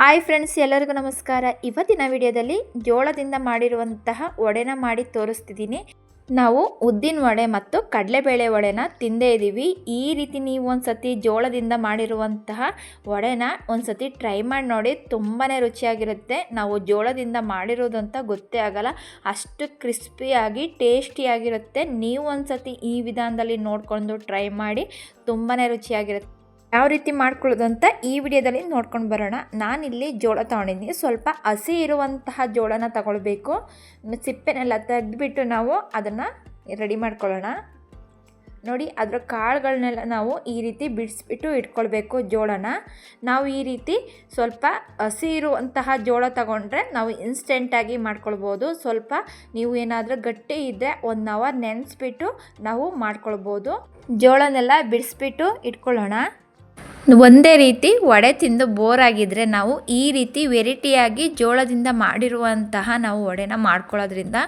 Hi friends ಎಲ್ಲರಿಗೂ ನಮಸ್ಕಾರ. ಇವತ್ತಿನ ವಿಡಿಯೋದಲ್ಲಿ ಜೋಳದಿಂದ ಮಾಡಿರುವಂತಹ ವಡೆನ ಮಾಡಿ ತೋರಿಸ್ತಿದ್ದೀನಿ. ನಾವು ಉದ್ದಿನ ವಡೆ ಮತ್ತು ಕಡಲೆಬೇಳೆ ವಡೆನ ತಿಂದೇ ಇದ್ದೀವಿ ಈ ರೀತಿ ನೀವು ಒಂದು ಸತಿ ಜೋಳದಿಂದ ಮಾಡಿರುವಂತಹ ವಡೆನ ಒಂದು ಸತಿ ಟ್ರೈ ಮಾಡಿ ನೋಡಿ ತುಂಬಾ ರುಚಿಯಾಗಿರುತ್ತೆ. ನಾವು ಜೋಳದಿಂದ ಮಾಡಿರೋದು ಅಂತ ಗೊತ್ತೇ ಆಗಲ್ಲ. ಅಷ್ಟು ಕ್ರಿಸ್ಪಿಯಾಗಿ ಟೇಸ್ಟಿಯಾಗಿರುತ್ತೆ ನೀವು ಒಂದು ಸತಿ ಈ ವಿಧಾನದಲ್ಲಿ ನೋಡಿಕೊಂಡು ಟ್ರೈ ಮಾಡಿ ತುಂಬಾ ರುಚಿಯಾಗಿರುತ್ತೆ. ಯಾವ ರೀತಿ ಮಾಡ್ಕೊಳ್ಳೋದು ಅಂತ ಈ ವಿಡಿಯೋದಲ್ಲಿ ನೋಡ್ಕೊಂಡು ಬರೋಣ. ನಾನಿಲ್ಲಿ ಜೋಳ ತೊಗೊಂಡಿದ್ದೀನಿ. ಸ್ವಲ್ಪ ಹಸಿ ಇರುವಂತಹ ಜೋಳನ ತಗೊಳ್ಬೇಕು. ಸಿಪ್ಪೆನೆಲ್ಲ ತೆಗೆದ್ಬಿಟ್ಟು ನಾವು ಅದನ್ನು ರೆಡಿ ಮಾಡ್ಕೊಳ್ಳೋಣ. ನೋಡಿ, ಅದರ ಕಾಳುಗಳನ್ನೆಲ್ಲ ನಾವು ಈ ರೀತಿ ಬಿಡಿಸ್ಬಿಟ್ಟು ಇಟ್ಕೊಳ್ಬೇಕು ಜೋಳನ. ನಾವು ಈ ರೀತಿ ಸ್ವಲ್ಪ ಹಸಿ ಇರುವಂತಹ ಜೋಳ ತಗೊಂಡ್ರೆ ನಾವು ಇನ್ಸ್ಟೆಂಟಾಗಿ ಮಾಡ್ಕೊಳ್ಬೋದು. ಸ್ವಲ್ಪ ನೀವು ಏನಾದರೂ ಗಟ್ಟಿ ಇದ್ದರೆ ಒನ್ ಅವರ್ ನೆನೆಸ್ಬಿಟ್ಟು ನಾವು ಮಾಡ್ಕೊಳ್ಬೋದು. ಜೋಳನೆಲ್ಲ ಬಿಡಿಸ್ಬಿಟ್ಟು ಇಟ್ಕೊಳ್ಳೋಣ. ಒಂದೇ ರೀತಿ ವಡೆ ತಿಂದು ಬೋರ್ ಆಗಿದ್ದರೆ ನಾವು ಈ ರೀತಿ ವೆರೈಟಿಯಾಗಿ ಜೋಳದಿಂದ ಮಾಡಿರುವಂತಹ ನಾವು ವಡೆನ ಮಾಡ್ಕೊಳ್ಳೋದ್ರಿಂದ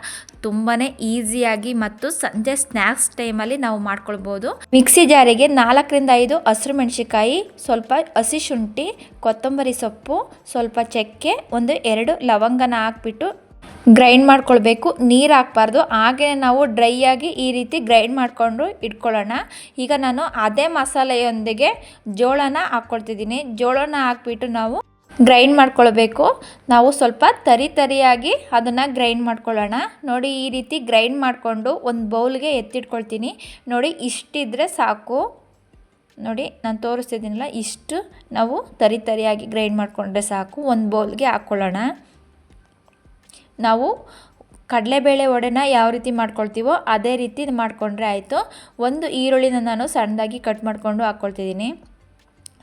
ತುಂಬಾ ಈಸಿಯಾಗಿ ಮತ್ತು ಸಂಜೆ ಸ್ನ್ಯಾಕ್ಸ್ ಟೈಮಲ್ಲಿ ನಾವು ಮಾಡ್ಕೊಳ್ಬೋದು. ಮಿಕ್ಸಿ ಜಾರಿಗೆ ನಾಲ್ಕರಿಂದ ಐದು ಹಸಿರು ಮೆಣಸಿಕಾಯಿ ಸ್ವಲ್ಪ ಹಸಿ ಶುಂಠಿ, ಕೊತ್ತಂಬರಿ ಸೊಪ್ಪು, ಸ್ವಲ್ಪ ಚಕ್ಕೆ, ಒಂದು ಎರಡು ಲವಂಗನ ಹಾಕ್ಬಿಟ್ಟು ಗ್ರೈಂಡ್ ಮಾಡ್ಕೊಳ್ಬೇಕು, ನೀರು ಹಾಕ್ಬಾರ್ದು. ಹಾಗೆ ನಾವು ಡ್ರೈ ಆಗಿ ಈ ರೀತಿ ಗ್ರೈಂಡ್ ಮಾಡಿಕೊಂಡು ಇಟ್ಕೊಳ್ಳೋಣ. ಈಗ ನಾನು ಅದೇ ಮಸಾಲೆಯೊಂದಿಗೆ ಜೋಳನ ಹಾಕ್ಕೊಳ್ತಿದ್ದೀನಿ. ಜೋಳನ ಹಾಕ್ಬಿಟ್ಟು ನಾವು ಗ್ರೈಂಡ್ ಮಾಡ್ಕೊಳ್ಬೇಕು. ನಾವು ಸ್ವಲ್ಪ ತರಿ ತರಿಯಾಗಿ ಅದನ್ನು ಗ್ರೈಂಡ್ ಮಾಡ್ಕೊಳ್ಳೋಣ. ನೋಡಿ, ಈ ರೀತಿ ಗ್ರೈಂಡ್ ಮಾಡಿಕೊಂಡು ಒಂದು ಬೌಲ್ಗೆ ಎತ್ತಿಟ್ಕೊಳ್ತೀನಿ. ನೋಡಿ, ಇಷ್ಟಿದ್ರೆ ಸಾಕು. ನೋಡಿ, ನಾನು ತೋರಿಸ್ತಿದ್ದೀನಲ್ಲ, ಇಷ್ಟು ನಾವು ತರಿ ತರಿಯಾಗಿ ಗ್ರೈಂಡ್ ಮಾಡಿಕೊಂಡ್ರೆ ಸಾಕು. ಒಂದು ಬೌಲ್ಗೆ ಹಾಕ್ಕೊಳ್ಳೋಣ. ನಾವು ಕಡಲೆಬೇಳೆ ವಡೆನ ಯಾವ ರೀತಿ ಮಾಡ್ಕೊಳ್ತೀವೋ ಅದೇ ರೀತಿ ಮಾಡಿಕೊಂಡ್ರೆ ಆಯಿತು. ಒಂದು ಈರುಳ್ಳಿನ ನಾನು ಸಣ್ಣದಾಗಿ ಕಟ್ ಮಾಡಿಕೊಂಡು ಹಾಕ್ಕೊಳ್ತಿದ್ದೀನಿ.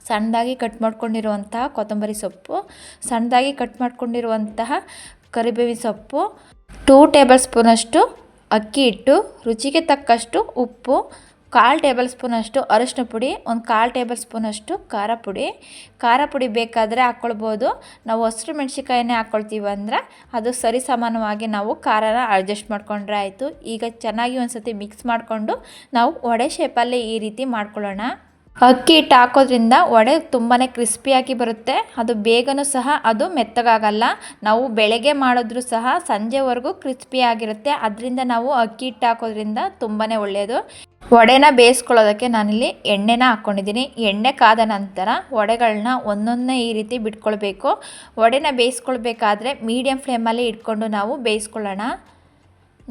ಸಣ್ಣದಾಗಿ ಕಟ್ ಮಾಡ್ಕೊಂಡಿರುವಂತಹ ಕೊತ್ತಂಬರಿ ಸೊಪ್ಪು, ಸಣ್ಣದಾಗಿ ಕಟ್ ಮಾಡ್ಕೊಂಡಿರುವಂತಹ ಕರಿಬೇವಿನ ಸೊಪ್ಪು ಟೂ ಟೇಬಲ್ ಸ್ಪೂನಷ್ಟು ಅಕ್ಕಿ ಹಿಟ್ಟು, ರುಚಿಗೆ ತಕ್ಕಷ್ಟು ಉಪ್ಪು ಕಾಲು ಟೇಬಲ್ ಸ್ಪೂನಷ್ಟು ಅರಶಿನ ಪುಡಿ, ಒಂದು ಕಾಲು ಟೇಬಲ್ ಸ್ಪೂನಷ್ಟು ಖಾರ ಪುಡಿ. ಖಾರ ಪುಡಿ ಬೇಕಾದರೆ ಹಾಕ್ಕೊಳ್ಬೋದು ನಾವು ಹಸಿರು ಮೆಣಸಿಕಾಯನ್ನೇ ಹಾಕ್ಕೊಳ್ತೀವಿ ಅಂದರೆ ಅದು ಸರಿ ಸಮಾನವಾಗಿ ನಾವು ಖಾರನ ಅಡ್ಜಸ್ಟ್ ಮಾಡ್ಕೊಂಡ್ರೆ ಆಯಿತು. ಈಗ ಚೆನ್ನಾಗಿ ಒಂದು ಸತಿ ಮಿಕ್ಸ್ ಮಾಡಿಕೊಂಡು ನಾವು ವಡೆ ಶೇಪಲ್ಲಿ ಈ ರೀತಿ ಮಾಡ್ಕೊಳ್ಳೋಣ. ಅಕ್ಕಿ ಹಿಟ್ಟು ಹಾಕೋದ್ರಿಂದ ವಡೆ ತುಂಬಾ ಕ್ರಿಸ್ಪಿಯಾಗಿ ಬರುತ್ತೆ. ಅದು ಬೇಗನೂ ಸಹ ಅದು ಮೆತ್ತಗಾಗಲ್ಲ. ನಾವು ಬೆಳಗ್ಗೆ ಮಾಡಿದ್ರೂ ಸಹ ಸಂಜೆವರೆಗೂ ಕ್ರಿಸ್ಪಿಯಾಗಿರುತ್ತೆ ಅದರಿಂದ ನಾವು ಅಕ್ಕಿ ಹಿಟ್ಟು ಹಾಕೋದ್ರಿಂದ ತುಂಬಾ ಒಳ್ಳೆಯದು ವಡೆನ ಬೇಯಿಸ್ಕೊಳ್ಳೋದಕ್ಕೆ ನಾನಿಲ್ಲಿ ಎಣ್ಣೆನ ಹಾಕ್ಕೊಂಡಿದ್ದೀನಿ ಎಣ್ಣೆ ಕಾದ ನಂತರ ವಡೆಗಳನ್ನ ಒಂದೊಂದೇ ಈ ರೀತಿ ಬಿಟ್ಕೊಳ್ಬೇಕು. ವಡೆನ ಬೇಯಿಸ್ಕೊಳ್ಬೇಕಾದ್ರೆ ಮೀಡಿಯಮ್ ಫ್ಲೇಮಲ್ಲಿ ಇಟ್ಕೊಂಡು ನಾವು ಬೇಯಿಸ್ಕೊಳ್ಳೋಣ.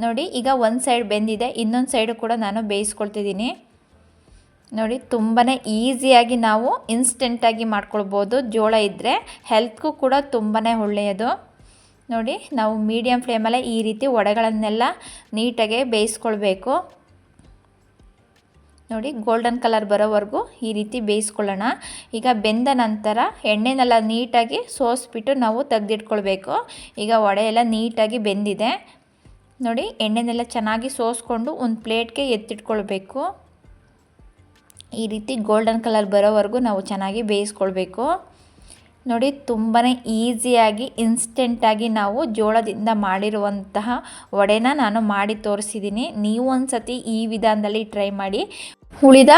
ನೋಡಿ, ಈಗ ಒಂದು ಸೈಡ್ ಬೆಂದಿದೆ. ಇನ್ನೊಂದು ಸೈಡು ಕೂಡ ನಾನು ಬೇಯಿಸ್ಕೊಳ್ತಿದ್ದೀನಿ. ನೋಡಿ ತುಂಬಾ ಈಸಿಯಾಗಿ ನಾವು ಇನ್ಸ್ಟೆಂಟಾಗಿ ಮಾಡ್ಕೊಳ್ಬೋದು. ಜೋಳ ಇದ್ದರೆ ಹೆಲ್ತ್ಗೂ ಕೂಡ ತುಂಬಾ ಒಳ್ಳೆಯದು. ನೋಡಿ, ನಾವು ಮೀಡಿಯಮ್ ಫ್ಲೇಮಲ್ಲೇ ಈ ರೀತಿ ವಡೆಗಳನ್ನೆಲ್ಲ ನೀಟಾಗೆ ಬೇಯಿಸ್ಕೊಳ್ಬೇಕು. ನೋಡಿ ಗೋಲ್ಡನ್ ಕಲರ್ ಬರೋವರೆಗೂ ಈ ರೀತಿ ಬೇಯಿಸ್ಕೊಳ್ಳೋಣ. ಈಗ ಬೆಂದ ನಂತರ ಎಣ್ಣೆನೆಲ್ಲ ನೀಟಾಗಿ ಸೋಸಿಬಿಟ್ಟು ನಾವು ತೆಗೆದಿಟ್ಕೊಳ್ಬೇಕು. ಈಗ ವಡೆ ಎಲ್ಲ ನೀಟಾಗಿ ಬೆಂದಿದೆ. ನೋಡಿ, ಎಣ್ಣೆನೆಲ್ಲ ಚೆನ್ನಾಗಿ ಸೋಸ್ಕೊಂಡು ಒಂದು ಪ್ಲೇಟ್ಗೆ ಎತ್ತಿಟ್ಕೊಳ್ಬೇಕು. ಈ ರೀತಿ ಗೋಲ್ಡನ್ ಕಲರ್ ಬರೋವರೆಗೂ ನಾವು ಚೆನ್ನಾಗಿ ಬೇಯಿಸ್ಕೊಳ್ಬೇಕು. ನೋಡಿ ತುಂಬಾ ಈಸಿಯಾಗಿ ಇನ್ಸ್ಟೆಂಟಾಗಿ ನಾವು ಜೋಳದಿಂದ ಮಾಡಿರುವಂತಹ ವಡೆನ ನಾನು ಮಾಡಿ ತೋರಿಸಿದ್ದೀನಿ ನೀವು ಒಂದು ಸತಿ ಈ ವಿಧಾನದಲ್ಲಿ ಟ್ರೈ ಮಾಡಿ. ಉಳಿದ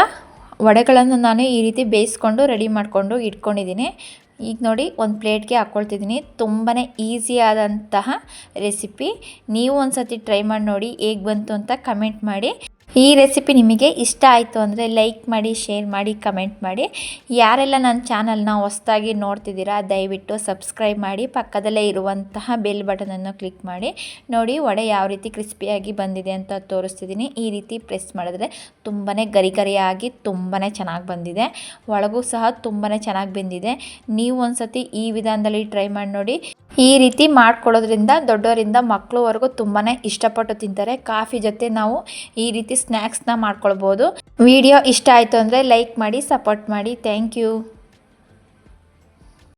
ವಡೆಗಳನ್ನು ನಾನು ಈ ರೀತಿ ಬೇಯಿಸ್ಕೊಂಡು ರೆಡಿ ಮಾಡಿಕೊಂಡು ಇಟ್ಕೊಂಡಿದ್ದೀನಿ ಈಗ ನೋಡಿ, ಒಂದು ಪ್ಲೇಟ್ಗೆ ಹಾಕ್ಕೊಳ್ತಿದ್ದೀನಿ ತುಂಬಾ ಈಸಿಯಾದಂತಹ ರೆಸಿಪಿ ನೀವು ಒಂದು ಸತಿ ಟ್ರೈ ಮಾಡಿ ನೋಡಿ ಹೇಗೆ ಬಂತು ಅಂತ ಕಮೆಂಟ್ ಮಾಡಿ. ಈ ರೆಸಿಪಿ ನಿಮಗೆ ಇಷ್ಟ ಆಯಿತು ಅಂದರೆ ಲೈಕ್ ಮಾಡಿ ಶೇರ್ ಮಾಡಿ ಕಮೆಂಟ್ ಮಾಡಿ. ಯಾರೆಲ್ಲ ನನ್ನ ಚಾನಲ್ನ ಹೊಸ್ದಾಗಿ ನೋಡ್ತಿದ್ದೀರಾ, ದಯವಿಟ್ಟು ಸಬ್ಸ್ಕ್ರೈಬ್ ಮಾಡಿ, ಪಕ್ಕದಲ್ಲೇ ಇರುವಂತಹ ಬೆಲ್ ಬಟನನ್ನು ಕ್ಲಿಕ್ ಮಾಡಿ. ನೋಡಿ, ವಡೆ ಯಾವ ರೀತಿ ಕ್ರಿಸ್ಪಿಯಾಗಿ ಬಂದಿದೆ ಅಂತ ತೋರಿಸ್ತಿದ್ದೀನಿ. ಈ ರೀತಿ ಪ್ರೆಸ್ ಮಾಡಿದ್ರೆ ತುಂಬಾ ಗರಿ ಗರಿಯಾಗಿ ತುಂಬಾ ಚೆನ್ನಾಗಿ ಬಂದಿದೆ. ಒಳಗೂ ಸಹ ತುಂಬಾ ಚೆನ್ನಾಗಿ ಬಂದಿದೆ. ನೀವು ಒಂದು ಈ ವಿಧಾನದಲ್ಲಿ ಟ್ರೈ ಮಾಡಿ ನೋಡಿ. ಈ ರೀತಿ ಮಾಡ್ಕೊಳ್ಳೋದ್ರಿಂದ ದೊಡ್ಡವರಿಂದ ಮಕ್ಕಳವರೆಗೂ ತುಂಬಾ ಇಷ್ಟಪಟ್ಟು ತಿಂತಾರೆ. ಕಾಫಿ ಜೊತೆ ನಾವು ಈ ರೀತಿ ಸ್ನ್ಯಾಕ್ಸ್ನ ಮಾಡ್ಕೊಳ್ಬೋದು. ವಿಡಿಯೋ ಇಷ್ಟ ಆಯಿತು ಅಂದರೆ ಲೈಕ್ ಮಾಡಿ, ಸಪೋರ್ಟ್ ಮಾಡಿ. Thank you.